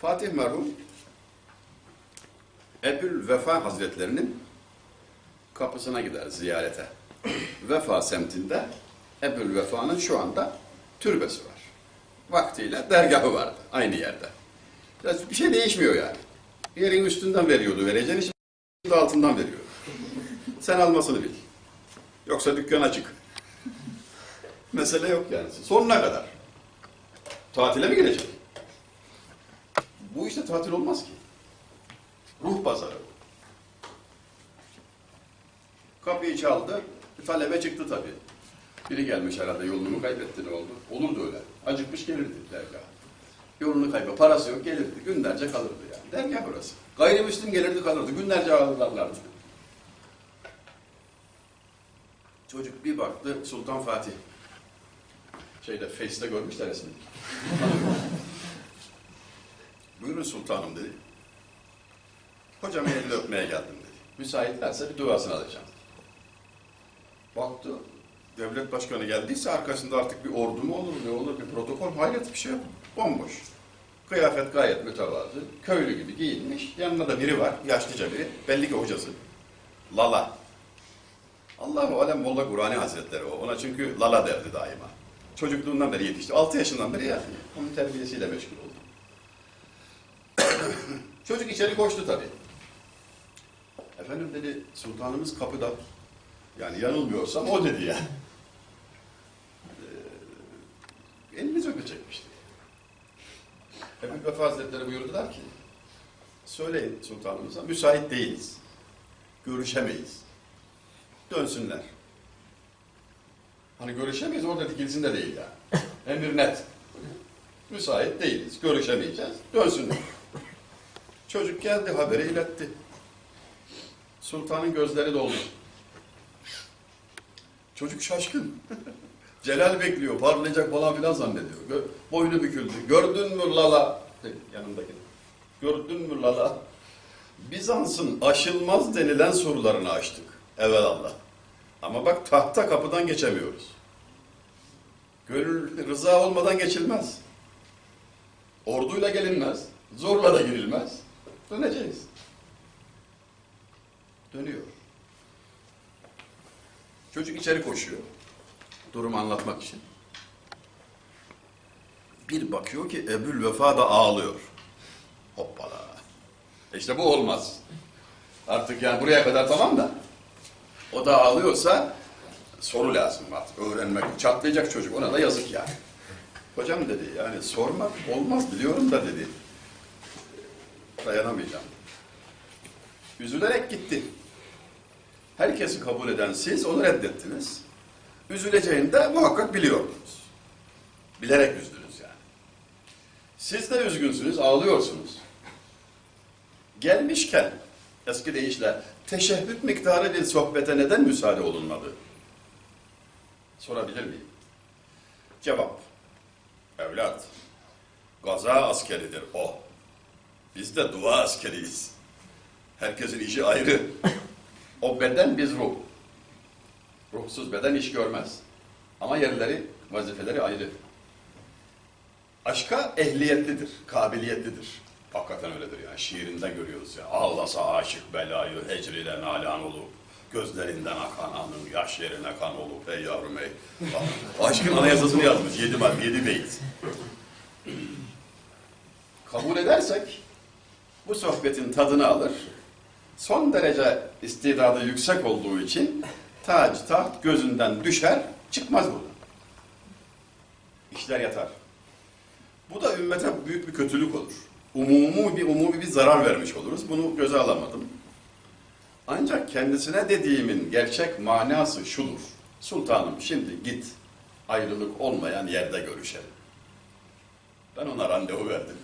Fatih merhum Ebül Vefa Hazretlerinin kapısına gider ziyarete. Vefa semtinde Ebül Vefa'nın şu anda türbesi var. Vaktiyle dergahı vardı aynı yerde. Bir şey değişmiyor yani. Yerin üstünden veriyordu vereceğini şimdi altından veriyor. Sen almasını bil. Yoksa dükkan açık. Mesele yok yani. Sonuna kadar. Tatile mi gelecek? Bu işte tatil olmaz ki. Ruh pazarı. Kapıyı çaldı. Talebe çıktı tabii. Biri gelmiş herhalde yolunu kaybetti ne oldu? Olurdu öyle. Acıkmış gelirdi dergah. Yolunu kaybı, parası yok gelirdi. Günlerce kalırdı yani. Dergah burası. Gayrimüslim gelirdi kalırdı. Günlerce ağırlarlardı. Çocuk bir baktı Sultan Fatih. Şeyde Face'te görmüşler resmini. Buyurun sultanım dedi. Hocamın elini öpmeye geldim dedi. Müsaitlerse bir duasını alacağım. Baktı, devlet başkanı geldiyse arkasında artık bir ordu mu olur, ne olur, bir protokol, hayret bir şey yok. Bomboş. Kıyafet gayet mütevazı, köylü gibi giyinmiş, yanında da biri var, yaşlıca biri, belli ki hocası. Lala. Allahu Alem Molla Kur'ani Hazretleri o. Ona çünkü Lala derdi daima. Çocukluğundan beri yetişti. 6 yaşından beri yani. Onun terbiyesiyle meşgul oldu. Çocuk içeri koştu tabii. Efendim dedi, sultanımız kapıda. Yani yanılmıyorsam o dedi ya. Ee, elimiz öpecekmişti. Ebu Vefa Hazretleri buyurdular ki, söyleyin sultanımıza, müsait değiliz. Görüşemeyiz. Dönsünler. Hani görüşemeyiz, orada dikilsin de değil yani. Emir net. Müsait değiliz, görüşemeyeceğiz. Dönsünler. Çocuk geldi, haberi iletti. Sultanın gözleri doldu. Çocuk şaşkın. Celal bekliyor, parlayacak falan filan zannediyor. Boynu büküldü. Gördün mü Lala? Yanındaki. Gördün mü Lala? Bizans'ın aşılmaz denilen sorularını açtık. Evelallah. Ama bak tahta kapıdan geçemiyoruz. Gönül rıza olmadan geçilmez. Orduyla gelinmez. Zorla da girilmez. Döneceğiz. Dönüyor. Çocuk içeri koşuyor. Durumu anlatmak için. Bir bakıyor ki Ebül Vefa da ağlıyor. Hoppala. İşte bu olmaz. Artık yani buraya kadar tamam da. O da ağlıyorsa soru lazım artık öğrenmek. Çatlayacak çocuk ona da yazık yani. Hocam dedi yani sormak olmaz biliyorum da dedi. Dayanamayacağım. Üzülerek gitti. Herkesi kabul eden siz onu reddettiniz. Üzüleceğini de muhakkak biliyordunuz. Bilerek üzdünüz yani. Siz de üzgünsünüz, ağlıyorsunuz. Gelmişken eski deyişle teşehhüt miktarı bir sohbete neden müsaade olunmadı? Sorabilir miyim? Cevap. Evlat, gaza askeridir o. Biz de dua askeriyiz. Herkesin işi ayrı. O beden biz ruh. Ruhsuz beden iş görmez. Ama yerleri, vazifeleri ayrı. Aşka ehliyetlidir, kabiliyetlidir. Hakikaten öyledir yani. Şiirinde görüyoruz ya. Ağlasa aşık belayı hecrile nalan olup, gözlerinden akan anın yaş yerine kan olup ey yavrum ey. Aşkın anayasasını yazmış. Yedi, bak, yedi beyt. Kabul edersek bu sohbetin tadını alır. Son derece istidadı yüksek olduğu için tac taht gözünden düşer, çıkmaz buradan. İşler yatar. Bu da ümmete büyük bir kötülük olur. Umumu bir umumi bir zarar vermiş oluruz. Bunu göze alamadım. Ancak kendisine dediğimin gerçek manası şudur. Sultanım şimdi git ayrılık olmayan yerde görüşelim. Ben ona randevu verdim.